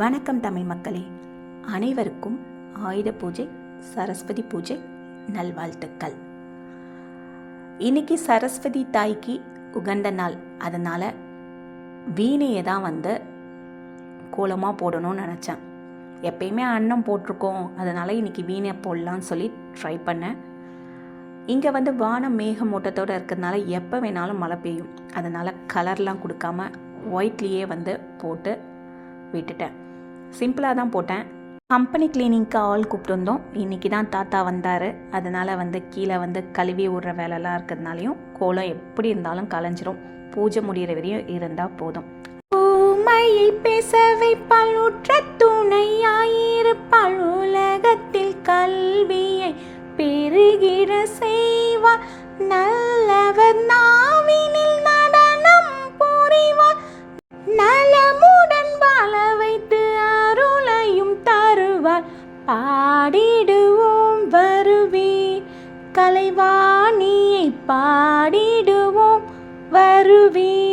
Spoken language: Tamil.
வணக்கம் தமிழ் மக்களே. அனைவருக்கும் ஆயுத பூஜை சரஸ்வதி பூஜை நல்வாழ்த்துக்கள். இன்னைக்கு சரஸ்வதி தாய்க்கு உகந்த நாள். அதனால் வீணையை தான் வந்து கோலமாக போடணும்னு நினச்சேன். எப்பயுமே அன்னம் போட்டிருக்கோம். அதனால் இன்னைக்கு வீணை போடலான்னு சொல்லி ட்ரை பண்ணேன். இங்கே வந்து வானம் மேகமூட்டத்தோடு இருக்கிறதுனால எப்போ வேணாலும் மழை பெய்யும். அதனால் கலர்லாம் கொடுக்காம ஒயிட்லேயே வந்து போட்டு விட்டுட்டேன். சிம்பிளாக தான் போட்டேன். கம்பெனி கிளீனிங்க்கு ஆள் கூப்பிட்டு வந்தோம் இன்றைக்கி தான் தாத்தா வந்தார். அதனால் வந்து கீழே வந்து கழுவி விடுற வேலைலாம் இருக்கிறதுனாலையும் கோலம் எப்படி இருந்தாலும் கலைஞ்சிரும். பூஜை முடிகிற வரையும் இருந்தால் போதும். பூமையை பேச வைப்பால் உற்ற துணையாயிருப்பாள். உலகத்தில் கல்வியை பெருகிட செய்வார் நல்லவர் நான். பாடிடுவோம் வருவே. கலைவாணியை பாடிடுவோம் வருவே.